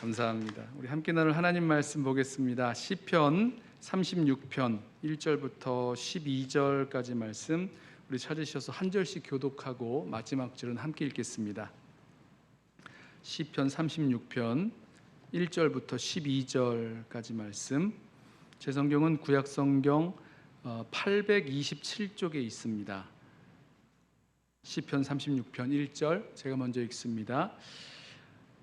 감사합니다. 우리 함께 나눌 하나님 말씀 보겠습니다. 시편 36편 1절부터 12절까지 말씀 우리 찾으셔서 한 절씩 교독하고 마지막 절은 함께 읽겠습니다. 시편 36편 1절부터 12절까지 말씀 제 성경은 구약 성경 827쪽에 있습니다. 시편 36편 1절 제가 먼저 읽습니다.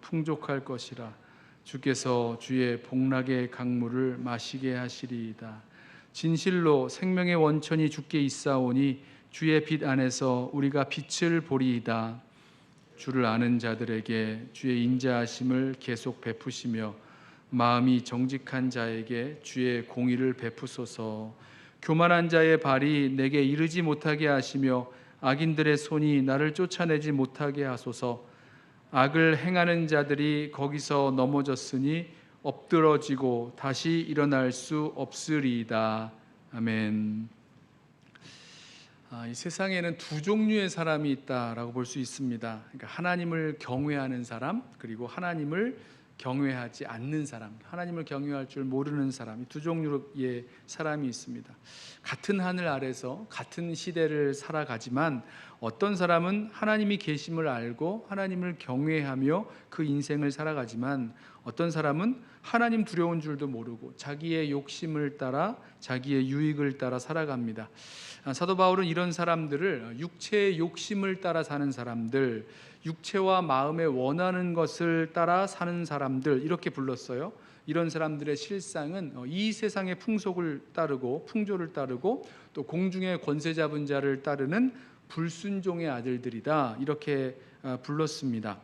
풍족할 것이라 주께서 주의 복락의 강물을 마시게 하시리이다. 진실로 생명의 원천이 주께 있사오니 주의 빛 안에서 우리가 빛을 보리이다. 주를 아는 자들에게 주의 인자하심을 계속 베푸시며 마음이 정직한 자에게 주의 공의를 베푸소서. 교만한 자의 발이 내게 이르지 못하게 하시며 악인들의 손이 나를 쫓아내지 못하게 하소서 악을 행하는 자들이 거기서 넘어졌으니 엎드러지고 다시 일어날 수 없으리이다. 아멘. 아, 이 세상에는 두 종류의 사람이 있다라고 볼 수 있습니다. 그러니까 하나님을 경외하는 사람 그리고 하나님을 경외하지 않는 사람, 하나님을 경외할 줄 모르는 사람, 두 종류의 사람이 있습니다. 같은 하늘 아래서 같은 시대를 살아가지만 어떤 사람은 하나님이 계심을 알고 하나님을 경외하며 그 인생을 살아가지만 어떤 사람은 하나님 두려운 줄도 모르고 자기의 욕심을 따라 자기의 유익을 따라 살아갑니다. 아, 사도 바울은 이런 사람들을 육체의 욕심을 따라 사는 사람들, 육체와 마음에 원하는 것을 따라 사는 사람들 이렇게 불렀어요. 이런 사람들의 실상은 어, 이 세상의 풍속을 따르고 풍조를 따르고 또 공중의 권세 잡은 자를 따르는 불순종의 아들들이다 이렇게 어, 불렀습니다.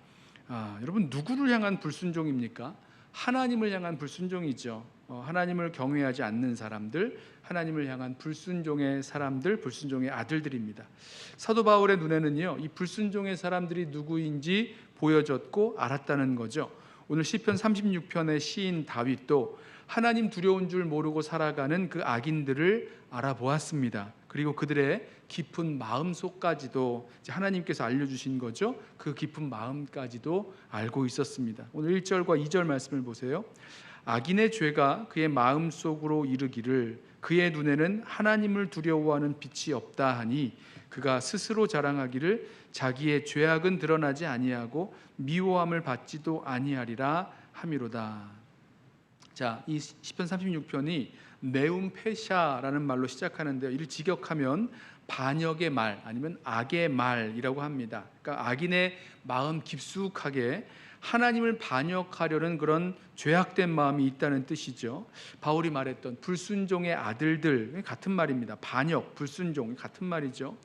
아, 여러분 누구를 향한 불순종입니까? 하나님을 향한 불순종이죠. 어, 하나님을 경외하지 않는 사람들, 하나님을 향한 불순종의 사람들, 불순종의 아들들입니다. 사도 바울의 눈에는요, 이 불순종의 사람들이 누구인지 보여졌고 알았다는 거죠. 오늘 시편 36편의 시인 다윗도 하나님 두려운 줄 모르고 살아가는 그 악인들을 알아보았습니다. 그리고 그들의 깊은 마음 속까지도 하나님께서 알려주신 거죠. 그 깊은 마음까지도 알고 있었습니다. 오늘 1절과 2절 말씀을 보세요. 악인의 죄가 그의 마음 속으로 이르기를 그의 눈에는 하나님을 두려워하는 빛이 없다 하니 그가 스스로 자랑하기를 자기의 죄악은 드러나지 아니하고 미워함을 받지도 아니하리라 함이로다. 자, 이 시편 36편이 네움 페샤라는 말로 시작하는데요. 이를 직역하면 반역의 말 아니면 악의 말이라고 합니다. 그러니까 악인의 마음 깊숙하게 하나님을 반역하려는 그런 죄악된 마음이 있다는 뜻이죠. 바울이 말했던 불순종의 아들들 같은 말입니다. 반역, 불순종 같은 말이죠.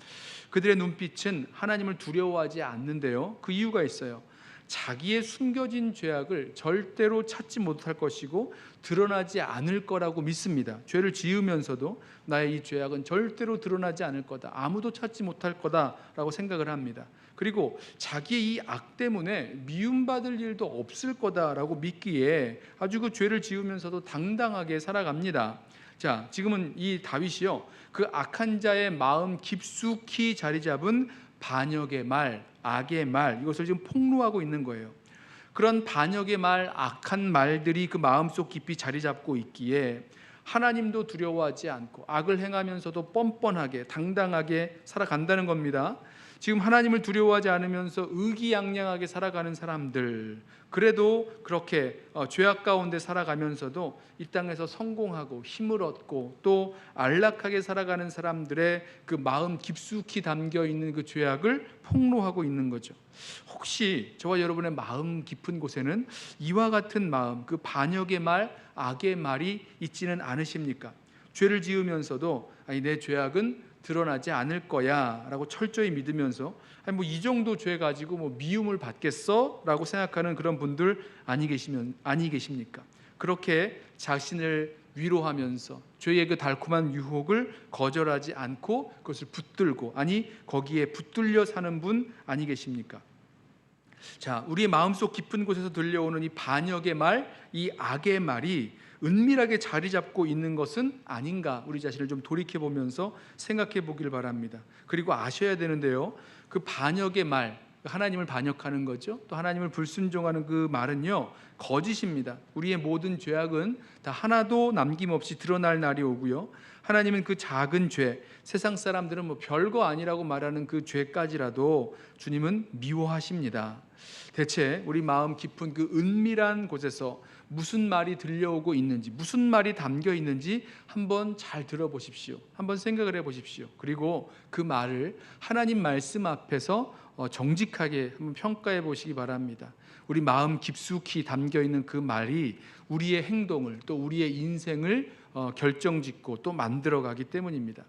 그들의 눈빛은 하나님을 두려워하지 않는데요. 그 이유가 있어요. 자기의 숨겨진 죄악을 절대로 찾지 못할 것이고 드러나지 않을 거라고 믿습니다. 죄를 지으면서도 나의 이 죄악은 절대로 드러나지 않을 거다. 아무도 찾지 못할 거다라고 생각을 합니다. 그리고 자기의 이 악 때문에 미움받을 일도 없을 거다라고 믿기에 아주 그 죄를 지으면서도 당당하게 살아갑니다. 자, 지금은 이 다윗이요. 그 악한 자의 마음 깊숙이 자리 잡은 반역의 말, 악의 말 이것을 지금 폭로하고 있는 거예요. 그런 반역의 말, 악한 말들이 그 마음속 깊이 자리 잡고 있기에 하나님도 두려워하지 않고 악을 행하면서도 뻔뻔하게 당당하게 살아간다는 겁니다. 지금 하나님을 두려워하지 않으면서 의기양양하게 살아가는 사람들 그래도 그렇게 어, 죄악 가운데 살아가면서도 이 땅에서 성공하고 힘을 얻고 또 안락하게 살아가는 사람들의 그 마음 깊숙이 담겨 있는 그 죄악을 폭로하고 있는 거죠. 혹시 저와 여러분의 마음 깊은 곳에는 이와 같은 마음, 그 반역의 말, 악의 말이 있지는 않으십니까? 죄를 지으면서도 아니 내 죄악은 드러나지 않을 거야라고 철저히 믿으면서 아니 뭐 이 정도 죄 가지고 뭐 미움을 받겠어라고 생각하는 그런 분들 아니 계시면 아니 계십니까? 그렇게 자신을 위로하면서 죄의 그 달콤한 유혹을 거절하지 않고 그것을 붙들고 아니 거기에 붙들려 사는 분 아니 계십니까? 자, 우리의 마음속 깊은 곳에서 들려오는 이 반역의 말, 이 악의 말이 은밀하게 자리 잡고 있는 것은 아닌가 우리 자신을 좀 돌이켜 보면서 생각해 보길 바랍니다. 그리고 아셔야 되는데요. 그 반역의 말, 하나님을 반역하는 거죠. 또 하나님을 불순종하는 그 말은요. 거짓입니다. 우리의 모든 죄악은 다 하나도 남김없이 드러날 날이 오고요. 하나님은 그 작은 죄, 세상 사람들은 뭐 별거 아니라고 말하는 그 죄까지라도 주님은 미워하십니다. 대체 우리 마음 깊은 그 은밀한 곳에서 무슨 말이 들려오고 있는지, 무슨 말이 담겨 있는지 한번 잘 들어보십시오. 한번 생각을 해 보십시오. 그리고 그 말을 하나님 말씀 앞에서 어, 정직하게 한번 평가해 보시기 바랍니다. 우리 마음 깊숙이 담겨 있는 그 말이 우리의 행동을 또 우리의 인생을 어, 결정짓고 또 만들어 가기 때문입니다.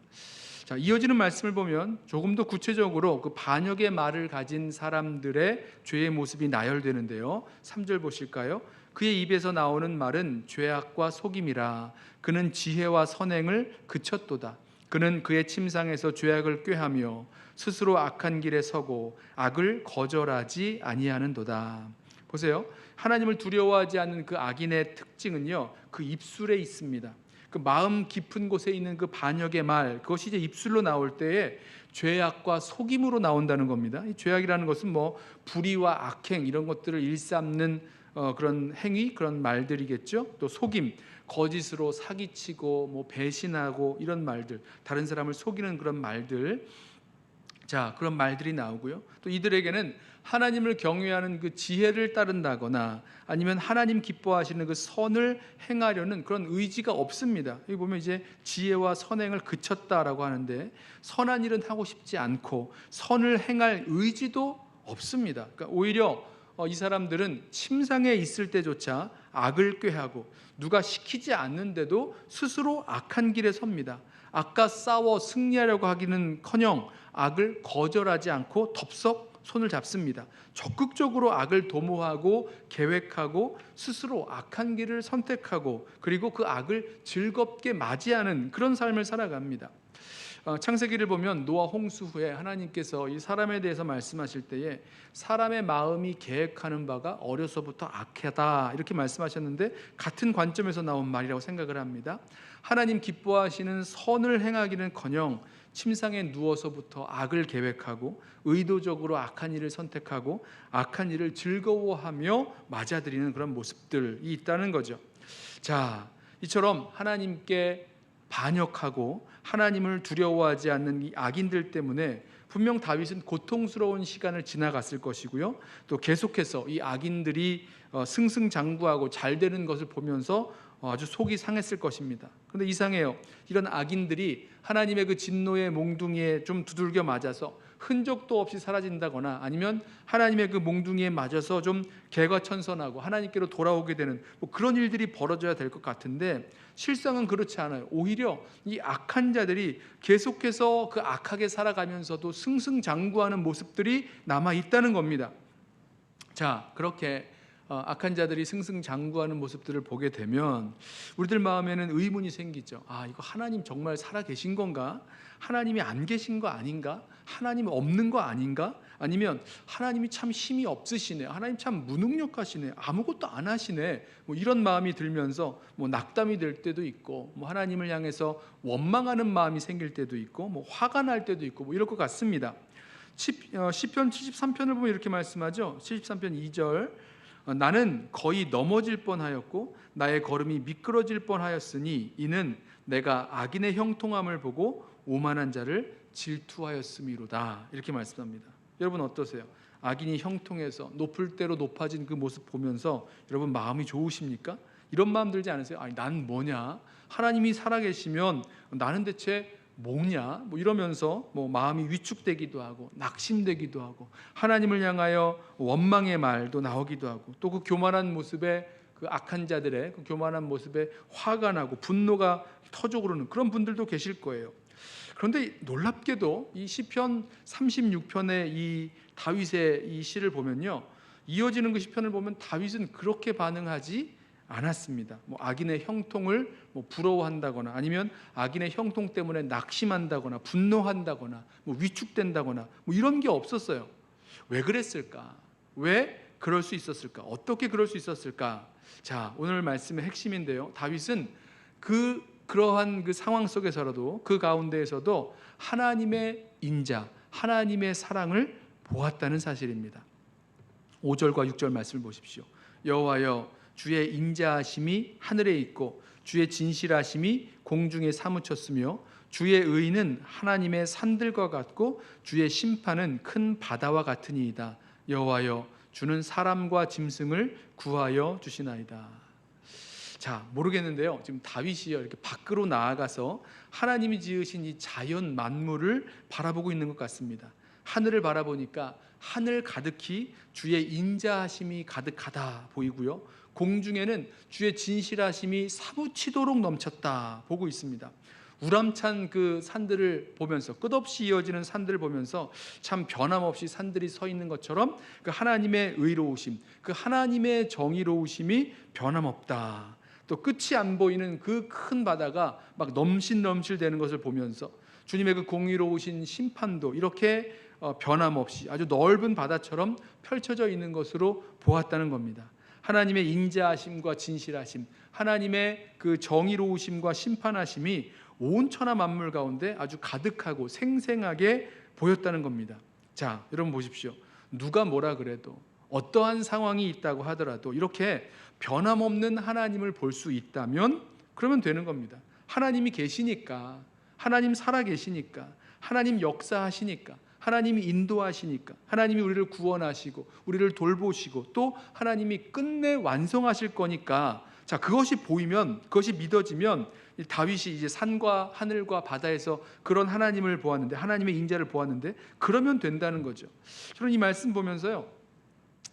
자, 이어지는 말씀을 보면 조금 더 구체적으로 그 반역의 말을 가진 사람들의 죄의 모습이 나열되는데요. 3절 보실까요? 그의 입에서 나오는 말은 죄악과 속임이라 그는 지혜와 선행을 그쳤도다. 그는 그의 침상에서 죄악을 꾀하며 스스로 악한 길에 서고 악을 거절하지 아니하는도다. 보세요. 하나님을 두려워하지 않는 그 악인의 특징은요. 그 입술에 있습니다. 그 마음 깊은 곳에 있는 그 반역의 말 그것이 이제 입술로 나올 때에 죄악과 속임으로 나온다는 겁니다. 이 죄악이라는 것은 뭐 불의와 악행 이런 것들을 일삼는 어, 그런 행위 그런 말들이겠죠. 또 속임 거짓으로 사기치고 뭐 배신하고 이런 말들 다른 사람을 속이는 그런 말들 자 그런 말들이 나오고요. 또 이들에게는 하나님을 경외하는 그 지혜를 따른다거나 아니면 하나님 기뻐하시는 그 선을 행하려는 그런 의지가 없습니다. 여기 보면 이제 지혜와 선행을 그쳤다라고 하는데 선한 일은 하고 싶지 않고 선을 행할 의지도 없습니다. 그러니까 오히려 어, 이 사람들은 침상에 있을 때조차 악을 꾀하고 누가 시키지 않는데도 스스로 악한 길에 섭니다. 아까 싸워 승리하려고 하기는커녕 악을 거절하지 않고 덥석 손을 잡습니다. 적극적으로 악을 도모하고 계획하고 스스로 악한 길을 선택하고 그리고 그 악을 즐겁게 맞이하는 그런 삶을 살아갑니다. 어, 창세기를 보면 노아 홍수 후에 하나님께서 이 사람에 대해서 말씀하실 때에 사람의 마음이 계획하는 바가 어려서부터 악하다 이렇게 말씀하셨는데 같은 관점에서 나온 말이라고 생각을 합니다. 하나님 기뻐하시는 선을 행하기는커녕 침상에 누워서부터 악을 계획하고 의도적으로 악한 일을 선택하고 악한 일을 즐거워하며 맞아들이는 그런 모습들이 있다는 거죠. 자, 이처럼 하나님께 반역하고 하나님을 두려워하지 않는 이 악인들 때문에 분명 다윗은 고통스러운 시간을 지나갔을 것이고요. 또 계속해서 이 악인들이 어, 승승장구하고 잘 되는 것을 보면서 어, 아주 속이 상했을 것입니다. 그런데 이상해요. 이런 악인들이 하나님의 그 진노의 몽둥이에 좀 두들겨 맞아서 흔적도 없이 사라진다거나 아니면 하나님의 그 몽둥이에 맞아서 좀 개과천선하고 하나님께로 돌아오게 되는 뭐 그런 일들이 벌어져야 될 것 같은데 실상은 그렇지 않아요. 오히려 이 악한 자들이 계속해서 그 악하게 살아가면서도 승승장구하는 모습들이 남아 있다는 겁니다. 자, 그렇게 어, 악한 자들이 승승장구하는 모습들을 보게 되면 우리들 마음에는 의문이 생기죠. 아, 이거 하나님 정말 살아 계신 건가? 하나님이 안 계신 거 아닌가? 하나님 없는 거 아닌가? 아니면 하나님이 참 힘이 없으시네. 하나님 참 무능력하시네. 아무것도 안 하시네. 뭐 이런 마음이 들면서 뭐 낙담이 될 때도 있고 뭐 하나님을 향해서 원망하는 마음이 생길 때도 있고 뭐 화가 날 때도 있고 뭐 이럴 것 같습니다. 어, 시편 73편을 보면 이렇게 말씀하죠. 73편 2절 어, 나는 거의 넘어질 뻔하였고 나의 걸음이 미끄러질 뻔하였으니 이는 내가 악인의 형통함을 보고 오만한 자를 질투하였음이로다 이렇게 말씀합니다. 여러분 어떠세요? 악인이 형통해서 높을 대로 높아진 그 모습 보면서 여러분 마음이 좋으십니까? 이런 마음 들지 않으세요? 아니 난 뭐냐? 하나님이 살아계시면 나는 대체 뭐냐? 뭐 이러면서 뭐 마음이 위축되기도 하고 낙심되기도 하고 하나님을 향하여 원망의 말도 나오기도 하고 또 그 교만한 모습에 그 악한 자들의 그 교만한 모습에 화가 나고 분노가 터져 오르는 그런 분들도 계실 거예요. 그런데 놀랍게도 이 시편 36편의 이 다윗의 이 시를 보면요. 이어지는 그 시편을 보면 다윗은 그렇게 반응하지 않았습니다. 뭐 악인의 형통을 뭐 부러워한다거나 아니면 악인의 형통 때문에 낙심한다거나 분노한다거나 뭐 위축된다거나 뭐 이런 게 없었어요. 왜 그랬을까? 왜 그럴 수 있었을까? 어떻게 그럴 수 있었을까? 자, 오늘 말씀의 핵심인데요. 다윗은 그 그러한 그 상황 속에서라도 그 가운데에서도 하나님의 인자, 하나님의 사랑을 보았다는 사실입니다. 5절과 6절 말씀을 보십시오. 여호와여 주의 인자하심이 하늘에 있고 주의 진실하심이 공중에 사무쳤으며 주의 의는 하나님의 산들과 같고 주의 심판은 큰 바다와 같으니이다. 여호와여 주는 사람과 짐승을 구하여 주시나이다. 자 모르겠는데요. 지금 다윗이요 이렇게 밖으로 나아가서 하나님이 지으신 이 자연 만물을 바라보고 있는 것 같습니다. 하늘을 바라보니까 하늘 가득히 주의 인자하심이 가득하다 보이고요. 공중에는 주의 진실하심이 사무치도록 넘쳤다 보고 있습니다. 우람찬 그 산들을 보면서 끝없이 이어지는 산들을 보면서 참 변함없이 산들이 서 있는 것처럼 그 하나님의 의로우심, 그 하나님의 정의로우심이 변함없다. 또 끝이 안 보이는 그 큰 바다가 막 넘실넘실 되는 것을 보면서 주님의 그 공의로우신 심판도 이렇게 어, 변함없이 아주 넓은 바다처럼 펼쳐져 있는 것으로 보았다는 겁니다. 하나님의 인자하심과 진실하심, 하나님의 그 정의로우심과 심판하심이 온 천하 만물 가운데 아주 가득하고 생생하게 보였다는 겁니다. 자, 여러분 보십시오. 누가 뭐라 그래도 어떠한 상황이 있다고 하더라도 이렇게 변함없는 하나님을 볼 수 있다면 그러면 되는 겁니다. 하나님이 계시니까, 하나님 살아 계시니까, 하나님 역사하시니까, 하나님이 인도하시니까, 하나님이 우리를 구원하시고, 우리를 돌보시고, 또 하나님이 끝내 완성하실 거니까, 자 그것이 보이면, 그것이 믿어지면 이 다윗이 이제 산과 하늘과 바다에서 그런 하나님을 보았는데, 하나님의 인자를 보았는데, 그러면 된다는 거죠. 저는 이 말씀 보면서요.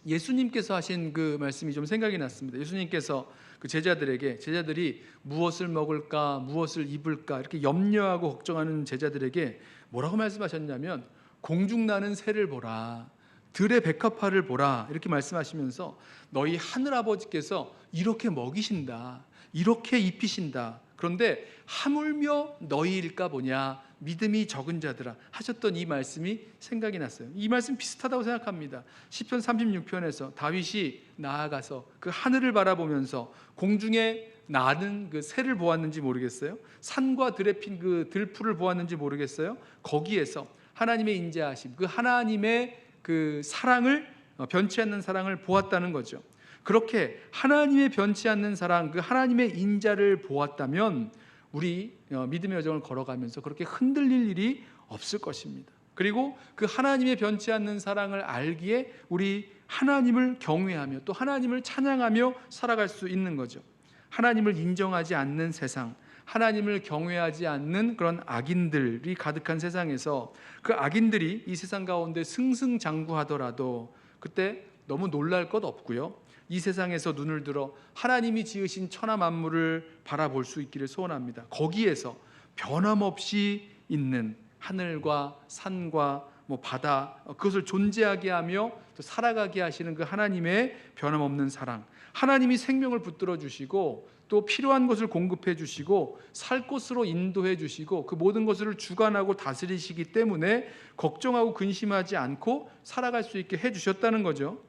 예수님께서 하신 그 말씀이 좀 생각이 났습니다. 예수님께서 그 제자들에게 제자들이 무엇을 먹을까, 무엇을 입을까 이렇게 염려하고 걱정하는 제자들에게 뭐라고 말씀하셨냐면 공중 나는 새를 보라. 들의 백합화를 보라. 이렇게 말씀하시면서 너희 하늘 아버지께서 이렇게 먹이신다. 이렇게 입히신다. 그런데 하물며 너희일까 보냐 믿음이 적은 자들아 하셨던 이 말씀이 생각이 났어요. 이 말씀 비슷하다고 생각합니다. 시편 36편에서 다윗이 나아가서 그 하늘을 바라보면서 공중에 나는 그 새를 보았는지 모르겠어요. 산과 들에 핀 그 들풀을 보았는지 모르겠어요. 거기에서 하나님의 인자하심, 그 하나님의 그 사랑을 어, 변치 않는 사랑을 보았다는 거죠. 그렇게 하나님의 변치 않는 사랑, 그 하나님의 인자를 보았다면 우리 어, 믿음의 여정을 걸어가면서 그렇게 흔들릴 일이 없을 것입니다. 그리고 그 하나님의 변치 않는 사랑을 알기에 우리 하나님을 경외하며 또 하나님을 찬양하며 살아갈 수 있는 거죠. 하나님을 인정하지 않는 세상, 하나님을 경외하지 않는 그런 악인들이 가득한 세상에서 그 악인들이 이 세상 가운데 승승장구하더라도 그때 너무 놀랄 것 없고요. 이 세상에서 눈을 들어 하나님이 지으신 천하 만물을 바라볼 수 있기를 소원합니다. 거기에서 변함없이 있는 하늘과 산과 뭐 바다 그것을 존재하게 하며 또 살아가게 하시는 그 하나님의 변함없는 사랑. 하나님이 생명을 붙들어 주시고 또 필요한 것을 공급해 주시고 살 곳으로 인도해 주시고 그 모든 것을 주관하고 다스리시기 때문에 걱정하고 근심하지 않고 살아갈 수 있게 해 주셨다는 거죠.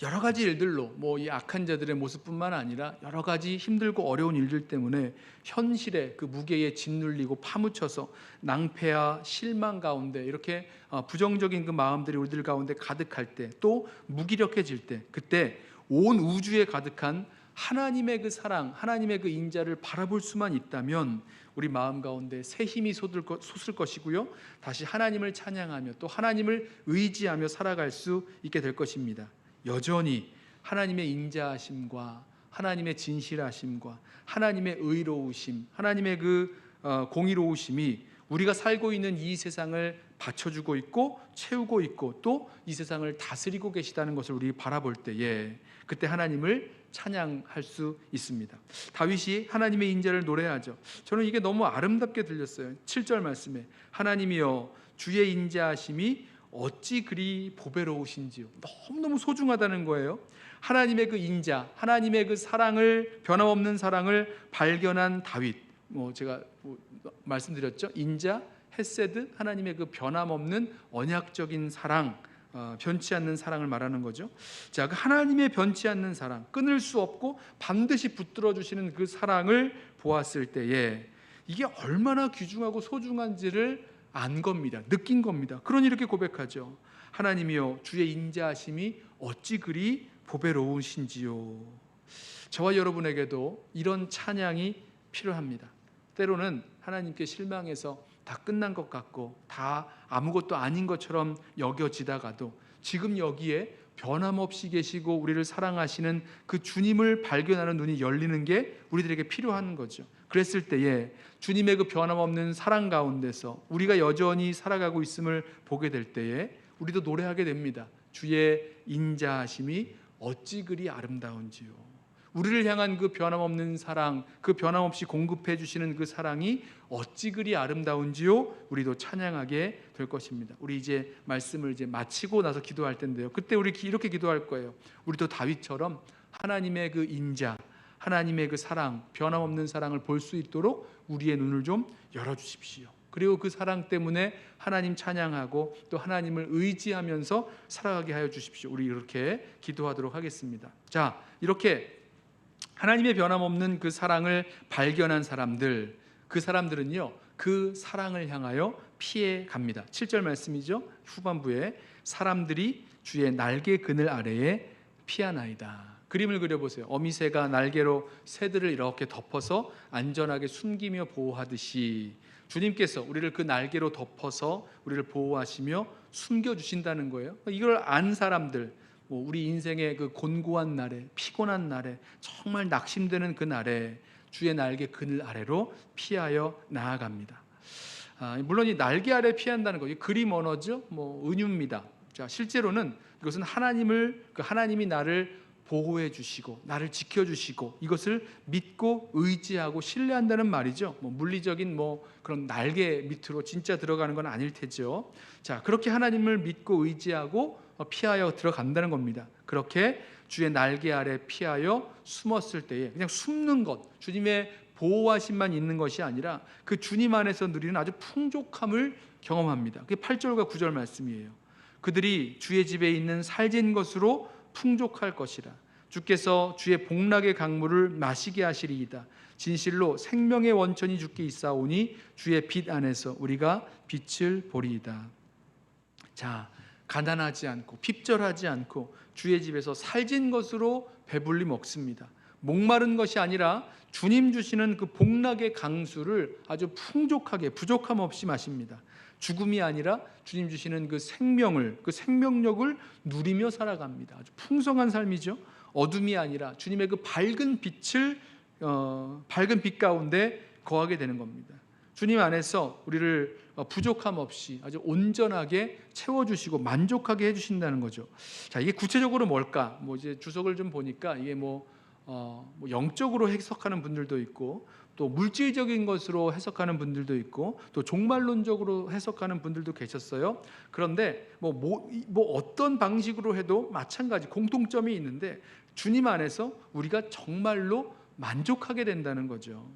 여러 가지 일들로 뭐 이 악한 자들의 모습뿐만 아니라 여러 가지 힘들고 어려운 일들 때문에 현실의 그 무게에 짓눌리고 파묻혀서 낭패와 실망 가운데 이렇게 어, 부정적인 그 마음들이 우리들 가운데 가득할 때 또 무기력해질 때 그때 온 우주에 가득한 하나님의 그 사랑, 하나님의 그 인자를 바라볼 수만 있다면 우리 마음 가운데 새 힘이 솟을, 것이고요. 다시 하나님을 찬양하며 또 하나님을 의지하며 살아갈 수 있게 될 것입니다. 여전히 하나님의 인자하심과 하나님의 진실하심과 하나님의 의로우심, 하나님의 그 어, 공의로우심이 우리가 살고 있는 이 세상을 받쳐주고 있고 채우고 있고 또 이 세상을 다스리고 계시다는 것을 우리 바라볼 때에 그때 하나님을 찬양할 수 있습니다. 다윗이 하나님의 인자를 노래하죠. 저는 이게 너무 아름답게 들렸어요. 7절 말씀에 하나님이여 주의 인자하심이 어찌 그리 보배로우신지요. 너무너무 소중하다는 거예요. 하나님의 그 인자, 하나님의 그 사랑을 변함없는 사랑을 발견한 다윗. 뭐 제가 뭐 말씀드렸죠. 인자, 헤세드, 하나님의 그 변함없는 언약적인 사랑, 어, 변치 않는 사랑을 말하는 거죠. 자, 그 하나님의 변치 않는 사랑, 끊을 수 없고 반드시 붙들어 주시는 그 사랑을 보았을 때에 이게 얼마나 귀중하고 소중한지를 안 겁니다. 느낀 겁니다. 그러니 이렇게 고백하죠. 하나님이여 주의 인자하심이 어찌 그리 보배로우신지요. 저와 여러분에게도 이런 찬양이 필요합니다. 때로는 하나님께 실망해서 다 끝난 것 같고 다 아무것도 아닌 것처럼 여겨지다가도 지금 여기에 변함없이 계시고 우리를 사랑하시는 그 주님을 발견하는 눈이 열리는 게 우리들에게 필요한 거죠. 그랬을 때에 주님의 그 변함없는 사랑 가운데서 우리가 여전히 살아가고 있음을 보게 될 때에 우리도 노래하게 됩니다. 주의 인자하심이 어찌 그리 아름다운지요. 우리를 향한 그 변함없는 사랑, 그 변함없이 공급해 주시는 그 사랑이 어찌 그리 아름다운지요. 우리도 찬양하게 될 것입니다. 우리 이제 말씀을 이제 마치고 나서 기도할 텐데요. 그때 우리 이렇게 기도할 거예요. 우리도 다윗처럼 하나님의 그 인자, 하나님의 그 사랑, 변함없는 사랑을 볼 수 있도록 우리의 눈을 좀 열어 주십시오. 그리고 그 사랑 때문에 하나님 찬양하고 또 하나님을 의지하면서 살아가게 하여 주십시오. 우리 이렇게 기도하도록 하겠습니다. 자, 이렇게 하나님의 변함없는 그 사랑을 발견한 사람들, 그 사람들은요, 그 사랑을 향하여 피해 갑니다. 7절 말씀이죠. 후반부에 사람들이 주의 날개 그늘 아래에 피하나이다. 그림을 그려보세요. 어미새가 날개로 새들을 이렇게 덮어서 안전하게 숨기며 보호하듯이 주님께서 우리를 그 날개로 덮어서 우리를 보호하시며 숨겨 주신다는 거예요. 이걸 안 사람들, 뭐 우리 인생의 그 곤고한 날에 피곤한 날에 정말 낙심되는 그 날에 주의 날개 그늘 아래로 피하여 나아갑니다. 아, 물론 이 날개 아래 피한다는 거, 이 그림 언어죠. 뭐 은유입니다. 자, 실제로는 이것은 하나님을 그 하나님이 나를 보호해 주시고 나를 지켜 주시고 이것을 믿고 의지하고 신뢰한다는 말이죠. 뭐 물리적인 뭐 그런 날개 밑으로 진짜 들어가는 건 아닐 테죠. 자, 그렇게 하나님을 믿고 의지하고 피하여 들어간다는 겁니다. 그렇게 주의 날개 아래 피하여 숨었을 때에 그냥 숨는 것, 주님의 보호하심만 있는 것이 아니라 그 주님 안에서 누리는 아주 풍족함을 경험합니다. 그게 8절과 9절 말씀이에요. 그들이 주의 집에 있는 살진 것으로 풍족할 것이라. 주께서 주의 복락의 강물을 마시게 하시리이다. 진실로 생명의 원천이 주께 있사오니 주의 빛 안에서 우리가 빛을 보리이다. 자, 가난하지 않고 핍절하지 않고 주의 집에서 살진 것으로 배불리 먹습니다. 목마른 것이 아니라 주님 주시는 그 복락의 강수를 아주 풍족하게 부족함 없이 마십니다. 죽음이 아니라 주님 주시는 그 생명을 그 생명력을 누리며 살아갑니다. 아주 풍성한 삶이죠. 어둠이 아니라 주님의 그 밝은 빛을 어, 밝은 빛 가운데 거하게 되는 겁니다. 주님 안에서 우리를 어, 부족함 없이 아주 온전하게 채워주시고 만족하게 해주신다는 거죠. 자, 이게 구체적으로 뭘까? 뭐 이제 주석을 좀 보니까 이게 뭐, 어, 뭐 영적으로 해석하는 분들도 있고 또 물질적인 것으로 해석하는 분들도 있고 또 종말론적으로 해석하는 분들도 계셨어요. 그런데 뭐, 뭐, 뭐 어떤 방식으로 해도 마찬가지 공통점이 있는데 주님 안에서 우리가 정말로 만족하게 된다는 거죠.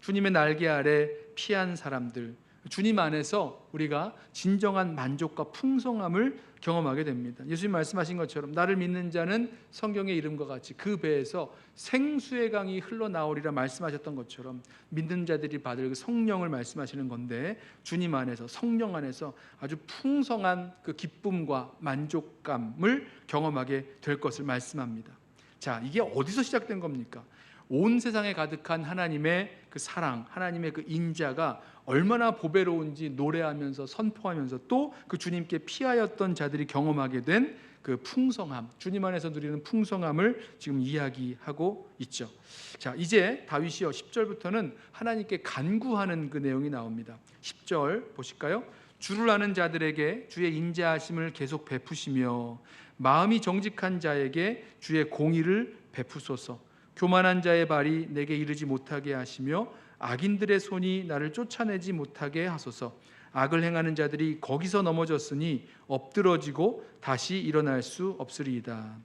주님의 날개 아래 피한 사람들, 주님 안에서 우리가 진정한 만족과 풍성함을 경험하게 됩니다. 예수님 말씀하신 것처럼 나를 믿는 자는 성경의 이름과 같이 그 배에서 생수의 강이 흘러나오리라 말씀하셨던 것처럼 믿는 자들이 받을 그 성령을 말씀하시는 건데 주님 안에서 성령 안에서 아주 풍성한 그 기쁨과 만족감을 경험하게 될 것을 말씀합니다. 자, 이게 어디서 시작된 겁니까? 온 세상에 가득한 하나님의 그 사랑, 하나님의 그 인자가 얼마나 보배로운지 노래하면서 선포하면서 또 그 주님께 피하였던 자들이 경험하게 된 그 풍성함, 주님 안에서 누리는 풍성함을 지금 이야기하고 있죠. 자, 이제 다윗이요 10절부터는 하나님께 간구하는 그 내용이 나옵니다. 10절 보실까요? 주를 아는 자들에게 주의 인자하심을 계속 베푸시며 마음이 정직한 자에게 주의 공의를 베푸소서. 교만한 자의 발이 내게 이르지 못하게 하시며 악인들의 손이 나를 쫓아내지 못하게 하소서. 악을 행하는 자들이 거기서 넘어졌으니 엎드러지고 다시 일어날 수 없으리이다.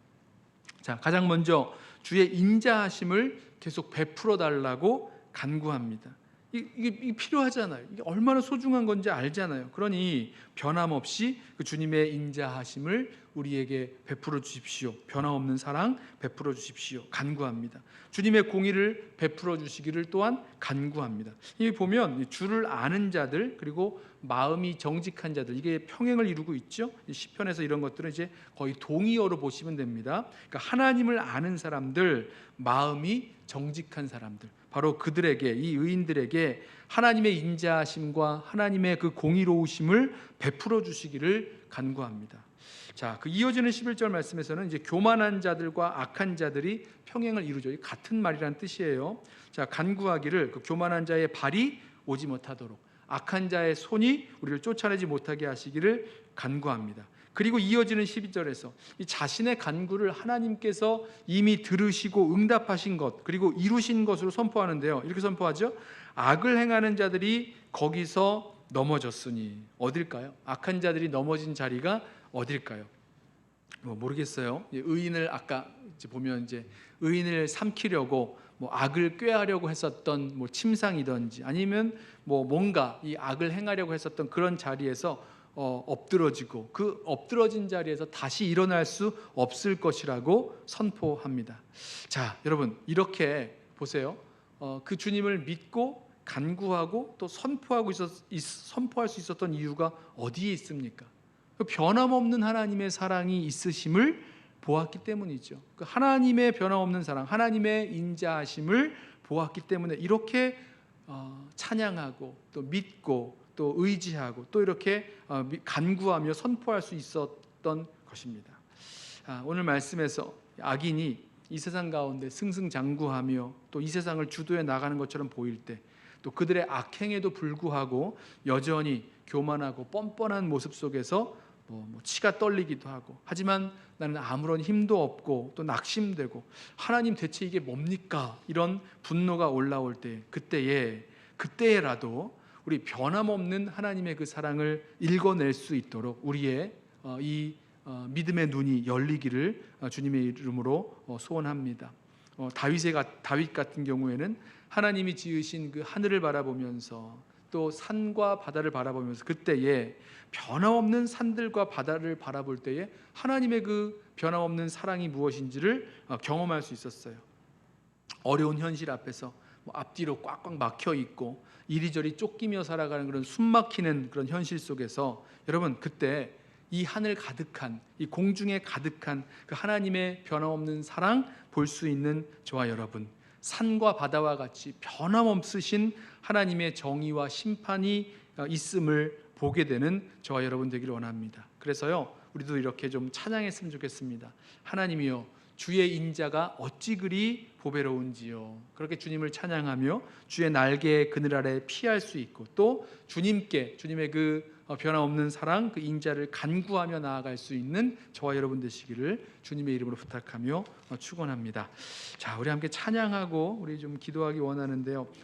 자, 가장 먼저 주의 인자하심을 계속 베풀어 달라고 간구합니다. 이- 이게, 이게 필요하잖아요. 이게 얼마나 소중한 건지 알잖아요. 그러니 변함없이 그 주님의 인자하심을 우리에게 베풀어 주십시오. 변함없는 사랑 베풀어 주십시오. 간구합니다. 주님의 공의를 베풀어 주시기를 또한 간구합니다. 이 보면 이 주를 아는 자들 그리고 마음이 정직한 자들 이게 평행을 이루고 있죠. 이 시편에서 이런 것들은 이제 거의 동의어로 보시면 됩니다. 그러니까 하나님을 아는 사람들, 마음이 정직한 사람들, 바로 그들에게 이 의인들에게 하나님의 인자하심과 하나님의 그 공의로우심을 베풀어 주시기를 간구합니다. 자, 그 이어지는 11절 말씀에서는 이제 교만한 자들과 악한 자들이 평행을 이루죠. 이 같은 말이란 뜻이에요. 자, 간구하기를 그 교만한 자의 발이 오지 못하도록 악한 자의 손이 우리를 쫓아내지 못하게 하시기를 간구합니다. 그리고 이어지는 12절에서 이 자신의 간구를 하나님께서 이미 들으시고 응답하신 것 그리고 이루신 것으로 선포하는데요. 이렇게 선포하죠. 악을 행하는 자들이 거기서 넘어졌으니 어딜까요? 악한 자들이 넘어진 자리가 어딜까요? 뭐 모르겠어요. 예, 의인을 아까 보면 이제 의인을 삼키려고 뭐 악을 꾀하려고 했었던 뭐 침상이든지 아니면 뭐 뭔가 이 악을 행하려고 했었던 그런 자리에서 어, 엎드러지고 그 엎드러진 자리에서 다시 일어날 수 없을 것이라고 선포합니다. 자, 여러분 이렇게 보세요. 어, 그 주님을 믿고 간구하고 또 선포하고 있었, 있, 선포할 수 있었던 이유가 어디에 있습니까? 그 변함없는 하나님의 사랑이 있으심을 보았기 때문이죠. 그 하나님의 변함없는 사랑, 하나님의 인자하심을 보았기 때문에 이렇게 어, 찬양하고 또 믿고 또 의지하고 또 이렇게 어, 미- 간구하며 선포할 수 있었던 것입니다. 아, 오늘 말씀에서 악인이 이 세상 가운데 승승장구하며 또 이 세상을 주도해 나가는 것처럼 보일 때 또 그들의 악행에도 불구하고 여전히 교만하고 뻔뻔한 모습 속에서 뭐, 뭐 치가 떨리기도 하고 하지만 나는 아무런 힘도 없고 또 낙심되고 하나님 대체 이게 뭡니까 이런 분노가 올라올 때 그때에 그때라도 우리 변함없는 하나님의 그 사랑을 읽어낼 수 있도록 우리의 어, 이 어, 믿음의 눈이 열리기를 어, 주님의 이름으로 어, 소원합니다. 어, 다윗의 가- 다윗 같은 경우에는 하나님이 지으신 그 하늘을 바라보면서 또 산과 바다를 바라보면서 그때에 변함없는 산들과 바다를 바라볼 때에 하나님의 그 변함없는 사랑이 무엇인지를 어, 경험할 수 있었어요. 어려운 현실 앞에서 뭐 앞뒤로 꽉꽉 막혀 있고 이리저리 쫓기며 살아가는 그런 숨막히는 그런 현실 속에서 여러분 그때 이 하늘 가득한 이 공중에 가득한 그 하나님의 변함없는 사랑 볼 수 있는 저와 여러분 산과 바다와 같이 변함없으신 하나님의 정의와 심판이 어, 있음을 보게 되는 저와 여러분 되기를 원합니다. 그래서요 우리도 이렇게 좀 찬양했으면 좋겠습니다. 하나님이요 주의 인자가 어찌 그리 보배로운지요. 그렇게 주님을 찬양하며 주의 날개의 그늘 아래 피할 수 있고 또 주님께 주님의 그 어, 변함없는 사랑 그 인자를 간구하며 나아갈 수 있는 저와 여러분 되시기를 주님의 이름으로 부탁하며 어, 축원합니다. 자, 우리 함께 찬양하고 우리 좀 기도하기 원하는데요.